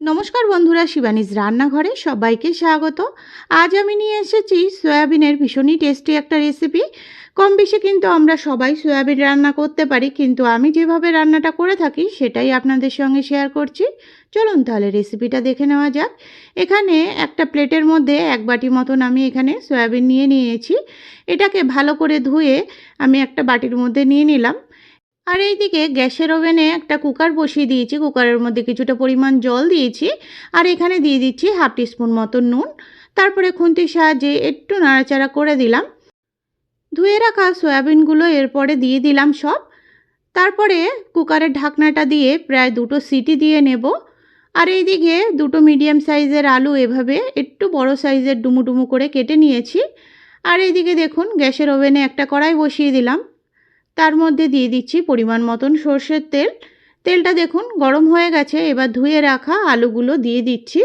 নমস্কার বন্ধুরা, শিবানীজ রান্নাঘরে সবাইকে স্বাগত। আজ আমি নিয়ে এসেছি সয়াবিনের ভীষণই টেস্টি একটা রেসিপি কম বেশি কিন্তু আমরা সবাই সয়াবিন রান্না করতে পারি, কিন্তু আমি যেভাবে রান্নাটা করে থাকি সেটাই আপনাদের সঙ্গে শেয়ার করছি। চলুন তাহলে রেসিপিটা দেখে নেওয়া যাক। এখানে একটা প্লেটের মধ্যে এক বাটি মতন আমি এখানে সয়াবিন নিয়ে নিয়েছি। এটাকে ভালো করে ধুয়ে আমি একটা বাটির মধ্যে নিয়ে নিলাম। আর এইদিকে গ্যাসের ওভেনে একটা কুকার বসিয়ে দিয়েছি। কুকারের মধ্যে কিছুটা পরিমাণ জল দিয়েছি আর এখানে দিয়ে দিচ্ছি হাফ টিস্পুন মতো নুন। তারপরে খুন্তির সাহায্যে একটু নাড়াচাড়া করে দিলাম। ধুয়ে রাখা সয়াবিনগুলো এরপরে দিয়ে দিলাম সব। তারপরে কুকারের ঢাকনাটা দিয়ে প্রায় দুটো সিটি দিয়ে নেব। আর এইদিকে দুটো মিডিয়াম সাইজের আলু এভাবে একটু বড় সাইজের ডুমু ডুমু করে কেটে নিয়েছি। আর এইদিকে দেখুন গ্যাসের ওভেনে একটা কড়াই বসিয়ে দিলাম। তার মধ্যে দিয়ে দিচ্ছি পরিমাণ মতন সর্ষের তেল। তেলটা দেখুন গরম হয়ে গেছে, এবার ধুয়ে রাখা আলুগুলো দিয়ে দিচ্ছি।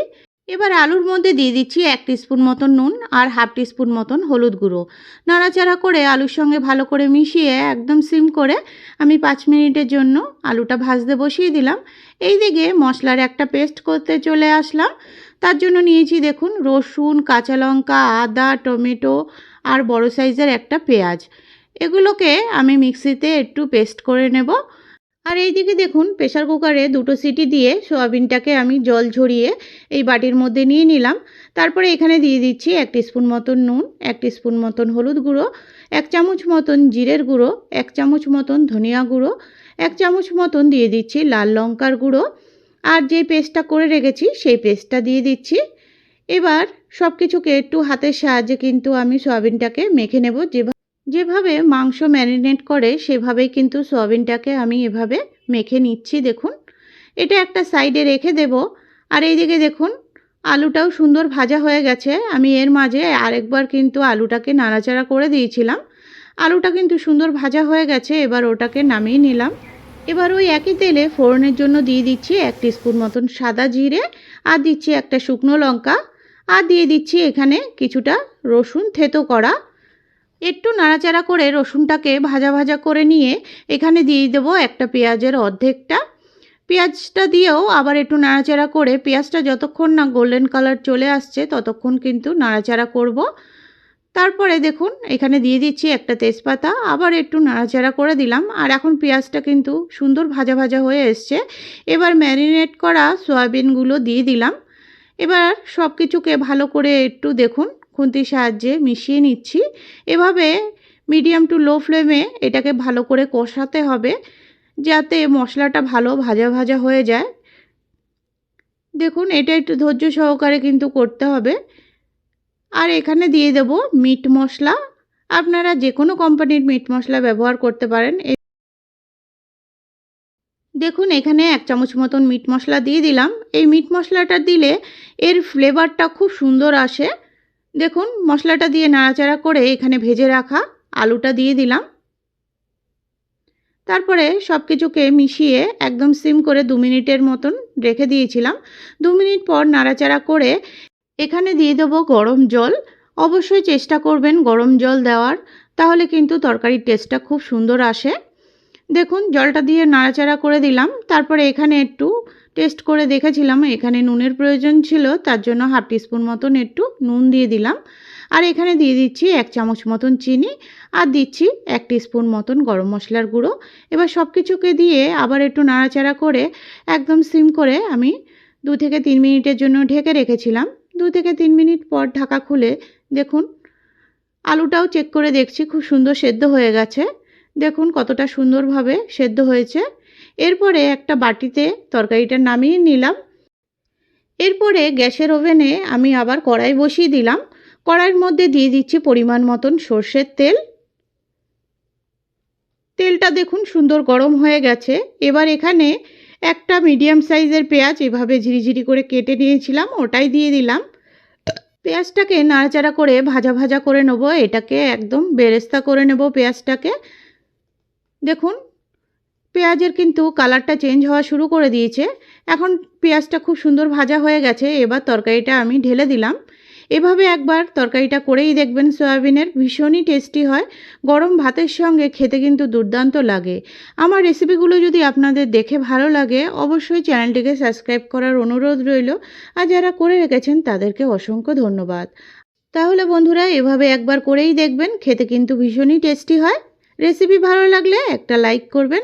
এবার আলুর মধ্যে দিয়ে দিচ্ছি এক টিস্পুন মতন নুন আর হাফ টিস্পুন মতন হলুদ গুঁড়ো। নাড়াচাড়া করে আলুর সঙ্গে ভালো করে মিশিয়ে একদম সিম করে আমি পাঁচ মিনিটের জন্য আলুটা ভাজতে বসিয়ে দিলাম। এই দিকে মশলার একটা পেস্ট করতে চলে আসলাম। তার জন্য নিয়েছি দেখুন রসুন, কাঁচা লঙ্কা, আদা, টমেটো আর বড় সাইজের একটা পেঁয়াজ। এগুলোকে আমি মিক্সিতে একটু পেস্ট করে নেব। আর এইদিকে দেখুন প্রেশার কুকারে দুটো সিটি দিয়ে সোয়াবিনটাকে আমি জল ঝরিয়ে এই বাটির মধ্যে নিয়ে নিলাম। তারপরে এখানে দিয়ে দিচ্ছি এক স্পুন মতন নুন, এক স্পুন মতন হলুদ গুঁড়ো, এক চামচ মতন জিরের গুঁড়ো, এক চামচ মতন ধনিয়া গুঁড়ো, এক চামচ মতন দিয়ে দিচ্ছি লাল লঙ্কার গুঁড়ো। আর যে পেস্টটা করে রেখেছি, সেই পেস্টটা দিয়ে দিচ্ছি। এবার সব কিছুকে একটু হাতের সাহায্যে কিন্তু আমি সোয়াবিনটাকে মেখে নেব যেভাবে যেভাবে মাংস ম্যারিনেট করে, সেভাবেই কিন্তু সয়াবিনটাকে আমি এভাবে মেখে নিচ্ছি, দেখুন। এটা একটা সাইডে রেখে দেব। আর এইদিকে দেখুন, আলুটাও সুন্দর ভাজা হয়ে গেছে। আমি এর মাঝে আরেকবার কিন্তু আলুটাকে নাড়াচাড়া করে দিয়েছিলাম। আলুটা কিন্তু সুন্দর ভাজা হয়ে গেছে, এবার ওটাকে নামিয়ে নিলাম। এবার ওই একই তেলে ফোড়নের জন্য দিয়ে দিচ্ছি এক স্পুন মতন সাদা জিরে, আর দিচ্ছি একটা শুকনো লঙ্কা, আর দিয়ে দিচ্ছি এখানে কিছুটা রসুন থেতো করা। একটু নাড়াচাড়া করে রসুনটাকে ভাজা ভাজা করে নিয়ে এখানে দিয়ে দেবো একটা পেঁয়াজের অর্ধেকটা। পেঁয়াজটা দিয়েও আবার একটু নাড়াচাড়া করে, পেঁয়াজটা যতক্ষণ না গোল্ডেন কালার চলে আসছে ততক্ষণ কিন্তু নাড়াচাড়া করব। তারপরে দেখুন, এখানে দিয়ে দিচ্ছি একটা তেজপাতা, আবার একটু নাড়াচাড়া করে দিলাম। আর এখন পেঁয়াজটা কিন্তু সুন্দর ভাজা ভাজা হয়ে এসছে। এবার ম্যারিনেট করা সয়াবিনগুলো দিয়ে দিলাম। এবার সব কিছুকে ভালো করে একটু দেখুন খুন্তির সাহায্যে মিশিয়ে নিচ্ছি। এভাবে মিডিয়াম টু লো ফ্লেমে এটাকে ভালো করে কষাতে হবে যাতে মশলাটা ভালো ভাজা ভাজা হয়ে যায়। দেখুন, এটা একটু ধৈর্য সহকারে কিন্তু করতে হবে। আর এখানে দিয়ে দেব মিট মশলা। আপনারা যে কোনো কোম্পানির মিট মশলা ব্যবহার করতে পারেন। দেখুন, এখানে এক চামচ মতন মিট মশলা দিয়ে দিলাম। এই মিট মশলাটা দিলে এর ফ্লেভারটা খুব সুন্দর আসে। দেখুন, মশলাটা দিয়ে নাড়াচাড়া করে এখানে ভেজে রাখা আলুটা দিয়ে দিলাম। তারপরে সব কিছুকে মিশিয়ে একদম সিম করে দু মিনিটের মতন রেখে দিয়েছিলাম। দু মিনিট পর নাড়াচাড়া করে এখানে দিয়ে দেবো গরম জল। অবশ্যই চেষ্টা করবেন গরম জল দেওয়ার, তাহলে কিন্তু তরকারির টেস্টটা খুব সুন্দর আসে। দেখুন, জলটা দিয়ে নাড়াচাড়া করে দিলাম। তারপরে এখানে একটু টেস্ট করে দেখেছিলাম, এখানে নুনের প্রয়োজন ছিল, তার জন্য হাফ টিস্পুন মতন একটু নুন দিয়ে দিলাম। আর এখানে দিয়ে দিচ্ছি এক চামচ মতন চিনি, আর দিচ্ছি এক স্পুন মতন গরম মশলার গুঁড়ো। এবার সব কিছুকে দিয়ে আবার একটু নাড়াচাড়া করে একদম সিম করে আমি দু থেকে তিন মিনিটের জন্য ঢেকে রেখেছিলাম। দু থেকে তিন মিনিট পর ঢাকা খুলে দেখুন, আলুটাও চেক করে দেখছি, খুব সুন্দর সেদ্ধ হয়ে গেছে। দেখুন কতটা সুন্দরভাবে সেদ্ধ হয়েছে। এরপরে একটা বাটিতে তরকারিটা নামিয়ে নিলাম। এরপরে গ্যাসের ওভেনে আমি আবার কড়াই বসিয়ে দিলাম। কড়াইয়ের মধ্যে দিয়ে দিচ্ছি পরিমাণ মতন সর্ষের তেল। তেলটা দেখুন সুন্দর গরম হয়ে গেছে। এবার এখানে একটা মিডিয়াম সাইজের পেঁয়াজ এভাবে ঝিরিঝিরি করে কেটে নিয়েছিলাম, ওটাই দিয়ে দিলাম। পেঁয়াজটাকে নাড়াচাড়া করে ভাজা ভাজা করে নেব। এটাকে একদম বেরেস্তা করে নেব পেঁয়াজটাকে। দেখুন পেঁয়াজের কিন্তু কালারটা চেঞ্জ হওয়া শুরু করে দিয়েছে। এখন পেঁয়াজটা খুব সুন্দর ভাজা হয়ে গেছে, এবার তরকারিটা আমি ঢেলে দিলাম। এভাবে একবার তরকারিটা করেই দেখবেন সয়াবিনের, ভীষণই টেস্টি হয়। গরম ভাতের সঙ্গে খেতে কিন্তু দুর্দান্ত লাগে। আমার রেসিপিগুলো যদি আপনাদের দেখে ভালো লাগে, অবশ্যই চ্যানেলটিকে সাবস্ক্রাইব করার অনুরোধ রইল। আর যারা করে রেখেছেন, তাদেরকে অসংখ্য ধন্যবাদ। তাহলে বন্ধুরা, এভাবে একবার করেই দেখবেন, খেতে কিন্তু ভীষণই টেস্টি হয়। রেসিপি ভালো লাগলে একটা লাইক করবেন